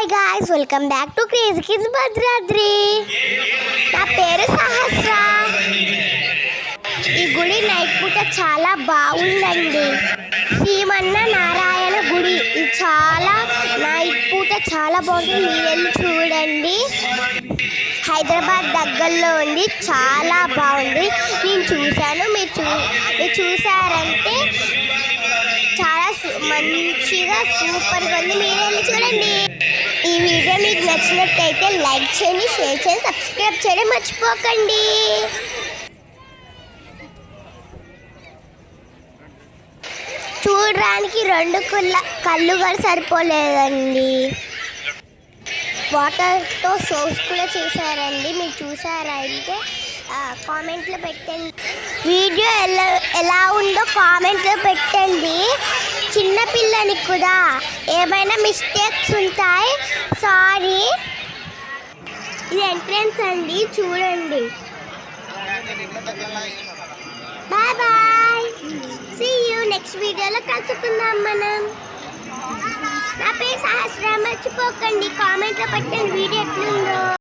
Hi guys welcome back to crazy kids Bhadradri నా పేరు సహస్ర. ఈ గుడి నైట్ పూట చాలా బాగుందండి. శ్రీమన్న నారాయణ గుడి. ఇది చాలా నైట్ పూట చాలా బాగుంటుంది మీరు వెళ్ళి చూడండి. హైదరాబాద్ దగ్గరలో ఉంది. చాలా బాగుంది. నేను చూశాను. మీరు చూ మీరు చూసారంటే చాలా మంచిగా సూపర్గా ఉంది. మీరు వెళ్ళి చూడండి. వీడియో మీకు నచ్చినట్టయితే లైక్ చేయండి షేర్ చేయండి సబ్స్క్రైబ్ చేయడం మర్చిపోకండి. చూడడానికి రెండు కుల్ల కళ్ళు కూడా సరిపోలేదండి. వాటర్తో సోప్స్ కూడా చేశారండి. మీరు చూసారా అయితే? కామెంట్లో పెట్టండి. వీడియో ఎలా ఎలా ఉందో కామెంట్లో పెట్టండి. చిన్నపిల్లని కూడా. ఏమైనా మిస్టేక్స్ ఉంటాయి? సారీ ఇది ఎంట్రన్స్ అండి చూడండి. Bye bye see you next వీడియోలో కలుసుకుందాం మనం. నా పేరు సహస్రం మర్చిపోకండి. కామెంట్లో పెట్టండి. వీడియో ఎట్లుందో.